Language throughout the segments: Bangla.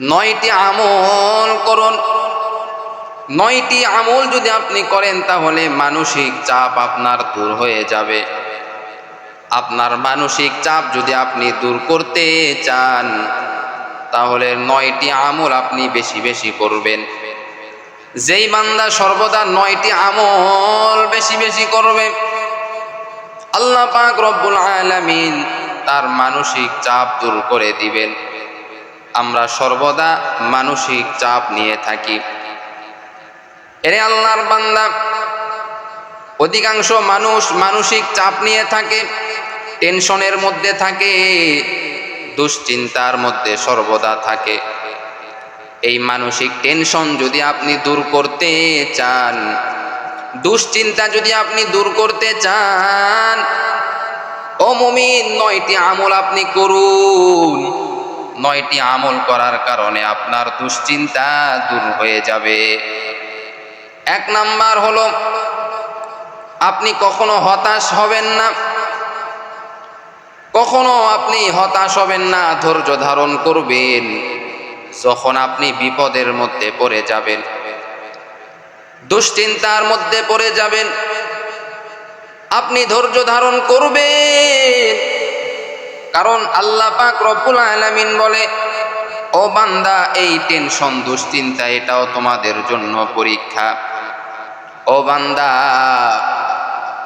নয়টি আমল করুন। নয়টি আমল যদি আপনি করেন, তাহলে মানসিক চাপ আপনার দূর হয়ে যাবে। আপনার মানসিক চাপ যদি আপনি দূর করতে চান, তাহলে নয়টি আমল আপনি বেশি বেশি করবেন। যেই বান্দা সর্বদা নয়টি আমল বেশি বেশি করবে, আল্লাহ পাক রব্বুল আলামিন তার মানসিক চাপ দূর করে দিবেন। আমরা সর্বদা মানসিক চাপ নিয়ে থাকি। এরে আল্লাহর বান্দা, অধিকাংশ মানুষ মানসিক চাপ নিয়ে থাকে, টেনশনের মধ্যে থাকে, দুশ্চিন্তার মধ্যে সর্বদা থাকে। এই মানসিক টেনশন যদি আপনি দূর করতে চান, দুশ্চিন্তা যদি আপনি দূর করতে চান ও মুমিন নয়টি আমল আপনি করুন। নয়টি আমল করার কারণে আপনার দুশ্চিন্তা দূর হয়ে যাবে। এক নাম্বার হলো, আপনি কখনো হতাশ হবেন না। কখনো আপনি হতাশ হবেন না, ধৈর্য ধারণ করবেন যখন আপনি বিপদের মধ্যে পড়ে যাবেন। দুশ্চিন্তার মধ্যে পড়ে যাবেন। আপনি ধৈর্য ধারণ করবেন। কারণ আল্লাহ পাক রব্বুল আলামিন বলে ও বান্দা এই টেনশন দুশ্চিন্তা এটাও তোমাদের জন্য পরীক্ষা ও বান্দা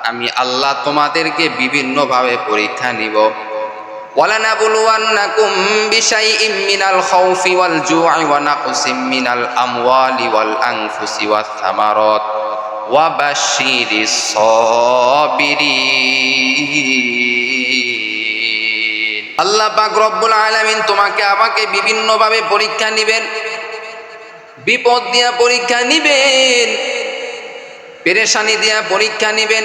আমি আল্লাহ তোমাদেরকে বিভিন্নভাবে পরীক্ষা নিব ولنبلونكم بشيء من الخوف والجوع ونقص من الأموال والأنفس والثمرات وبشر الصابرين আল্লাহ পাক রব্বুল আলামিন তোমাকে আমাকে বিভিন্নভাবে পরীক্ষা নিবেন, বিপদ দিয়া পরীক্ষা নিবেন, পেরেশানি দিয়া পরীক্ষা নিবেন,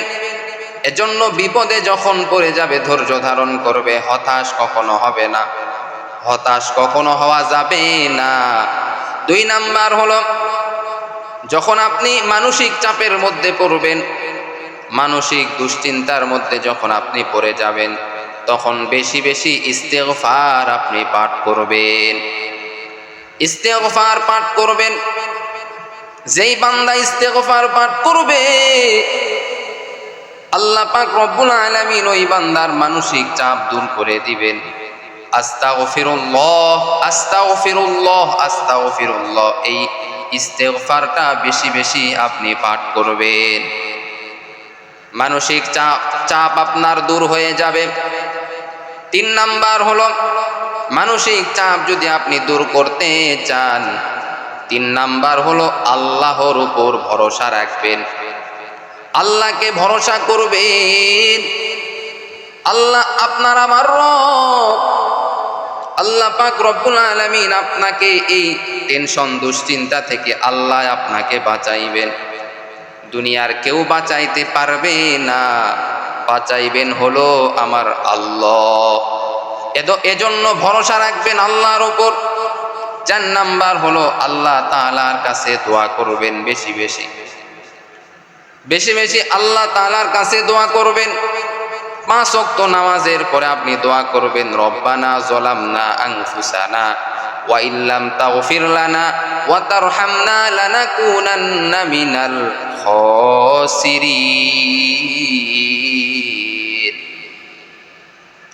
এজন্য বিপদে যখন পড়ে যাবে ধৈর্য ধারণ করবে, হতাশ কখনো হবে না, হতাশ কখনো হওয়া যাবে না। দুই নাম্বার হলো, যখন আপনি মানসিক চাপের মধ্যে পড়বেন, মানসিক দুশ্চিন্তার মধ্যে যখন আপনি পড়ে যাবেন তখন বেশি বেশি ইস্তেগফার আপনি পাঠ করবেন। ইস্তেগফার পাঠ করবেন। যেই বান্দা ইস্তেগফার পাঠ করবে, আল্লাহ পাক রব্বুল আলামিন ওই বান্দার মানসিক চাপ দূর করে দিবেন। আস্তাগফিরুল্লাহ আস্তাগফিরুল্লাহ আস্তাগফিরুল্লাহ, এই ইস্তেগফারটা বেশি বেশি আপনি পাঠ করবেন। মানসিক চাপ চাপ আপনার দূর হয়ে যাবে। তিন নাম্বার হলো, মানসিক চাপ যদি আপনি দূর করতে চান। তিন নাম্বার হলো, আল্লাহর উপর ভরসা রাখবেন। আল্লাহকে ভরসা করবেন। আল্লাহ আপনার আমার রব। আল্লাহ পাক রব্বুল আলামিন আপনাকে এই টেনশন, দুশ্চিন্তা থেকে আল্লাহ আপনাকে বাঁচাইবেন। দুনিয়ার কেউ বাঁচাইতে পারবে না। বাঁচাইবেন হলো আমার আল্লাহ। এজন্য ভরসা রাখবেন আল্লাহর ওপর চার নাম্বার হলো আল্লাহ তাআলার কাছে দোয়া করবেন বেশি বেশি। বেশি বেশি আল্লাহ তাআলার কাছে দোয়া করবেন। পাঁচ ওয়াক্ত নামাজের পরে আপনি দোয়া করবেন, রব্বানা জলামনা আনফুসানা ওয়া ইল্লাম তাগফির লানা ওয়া মিনাল খাসিরিন।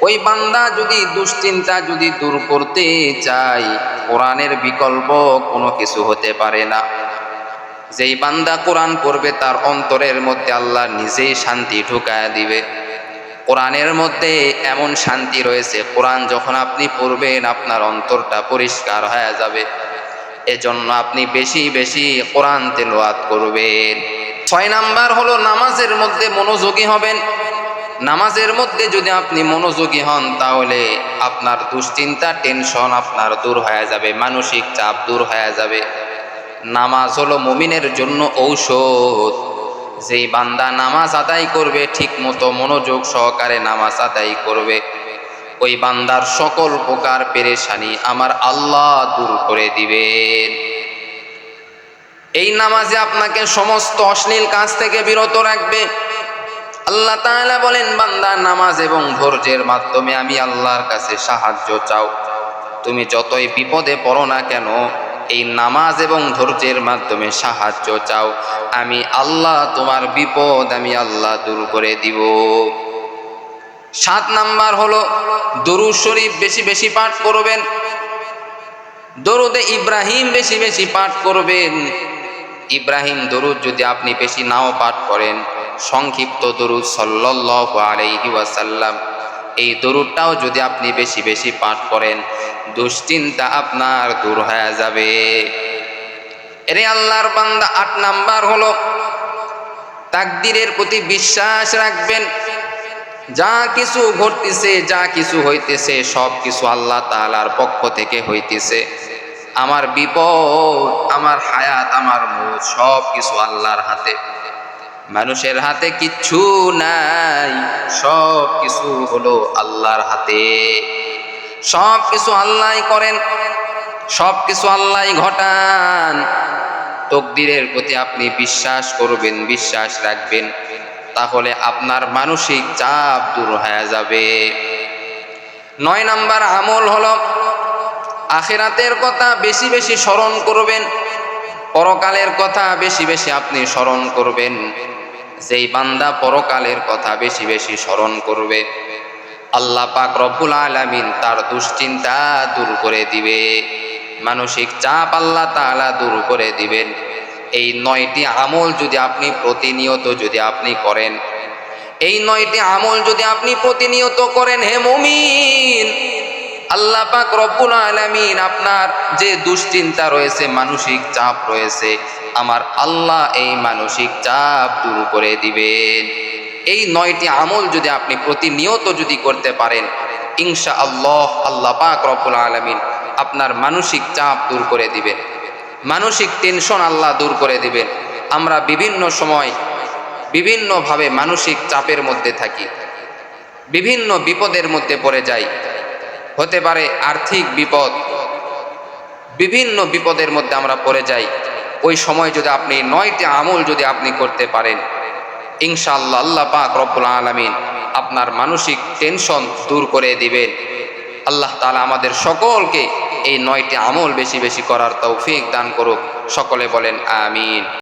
ওই বান্দা যদি দুশ্চিন্তা যদি দূর করতে চায়, কোরআনের বিকল্প কোনো কিছু হতে পারে না। যেই বান্দা কোরআন পড়বে, তার অন্তরের মধ্যে আল্লাহ নিজেই শান্তি ঢুকায় দিবে। কোরআনের মধ্যে এমন শান্তি রয়েছে, কোরআন যখন আপনি পড়বেন, আপনার অন্তরটা পরিষ্কার হয়ে যাবে। এজন্য আপনি বেশি বেশি কোরআন তেলাওয়াত করবেন। ছয় নাম্বার হলো, নামাজের মধ্যে মনোযোগী হবেন। নামাজের মধ্যে যদি আপনি মনোযোগী হন, তাহলে আপনার দুশ্চিন্তা, টেনশন আপনার দূর হয়ে যাবে, মানসিক চাপ দূর হয়ে যাবে। নামাজ হলো মুমিনের জন্য ঔষধ। যেই বান্দা নামাজ আদায় করবে ঠিক মতো মনোযোগ সহকারে নামাজ আদায় করবে। ওই বান্দার সকল প্রকার পেরেশানি আমার আল্লাহ দূর করে দিবেন। এই নামাজে আপনাকে সমস্ত অশ্লীল কাজ থেকে বিরত রাখবে। আল্লাহ তাআলা বলেন, বান্দা, নামাজ এবং ধৈর্যের মাধ্যমে আমি আল্লাহর কাছে সাহায্য চাও। তুমি যতই বিপদে পড়ো না কেন, এই নামাজ এবং ধৈর্যের মাধ্যমে সাহায্য চাও। আমি আল্লাহ, তোমার বিপদ আমি আল্লাহ দূর করে দিব। সাত নাম্বার হলো, দরুদ শরীফ বেশি বেশি পাঠ করবেন। দরুদে ইব্রাহিম বেশি বেশি পাঠ করবেন। ইব্রাহিম দরুদ যদি আপনি বেশি নাও পাঠ করেন সংক্ষিপ্ত দরুদ সাল্লাল্লাহু আলাইহি ওয়াসাল্লাম। এই দরুদটাও যদি আপনি বেশি বেশি পাঠ করেন, দুশ্চিন্তা আপনার দূর হয়ে যাবে। এরে আল্লাহর বান্দা, আট নাম্বার হলো, তাকদিরের প্রতি বিশ্বাস রাখবেন। যা কিছু ঘটতেছে, যা কিছু হইতেছে, সব কিছু আল্লাহ তাআলার পক্ষ থেকে হইতেছে। আমার বিপদ, আমার হায়াত, আমার মুখ সব কিছু আল্লাহর হাতে। মানুষের হাতে কিচ্ছু নাই। সব কিছু হলো আল্লাহর হাতে। সব কিছু আল্লাহ করেন, সব কিছু আল্লাহ ঘটান। তকদিরের প্রতি আপনি বিশ্বাস করবেন, বিশ্বাস রাখবেন, তাহলে আপনার মানসিক চাপ দূর হয়ে যাবে। নয় নাম্বার আমল হলো, আখেরাতের কথা বেশি বেশি স্মরণ করবেন, পরকালের কথা বেশি বেশি আপনি স্মরণ করবেন। যেই বান্দা পরকালের কথা বেশি বেশি স্মরণ করবে, আল্লাহ পাক রব্বুল আলামিন তার দুশ্চিন্তা দূর করে দিবে। মানসিক চাপ আল্লাহ তাআলা দূর করে দিবেন। এই নয়টি আমল যদি আপনি প্রতিনিয়ত যদি আপনি করেন, এই নয়টি আমল যদি আপনি প্রতিনিয়ত করেন, হে মুমিন, আল্লাহ পাক রব্বুল আলামিন আপনার যে দুশ্চিন্তা রয়েছে, মানসিক চাপ রয়েছে আমার আল্লাহ এই মানসিক চাপ দূর করে দিবেন। এই নয়টি আমল যদি আপনি প্রতিনিয়ত যদি করতে পারেন ইনশা আল্লাহ আল্লাহ পাক রব্বুল আলামিন আপনার মানসিক চাপ দূর করে দিবেন। মানসিক টেনশন আল্লাহ দূর করে দিবেন। আমরা বিভিন্ন সময় বিভিন্নভাবে মানসিক চাপের মধ্যে থাকি। বিভিন্ন বিপদের মধ্যে পড়ে যাই। হতে পারে আর্থিক বিপদ। বিভিন্ন বিপদের মধ্যে আমরা পড়ে যাই। ওই সময় যদি আপনি নয়টি আমল যদি আপনি করতে পারেন, ইনশাআল্লাহ আল্লাহ পাক রব্বুল আলমিন আপনার মানসিক টেনশন দূর করে দিবেন। আল্লাহ তালা আমাদের সকলকে এই নয়টি আমল বেশি বেশি করার তৌফিক দান করুক। সকলে বলেন, আমিন।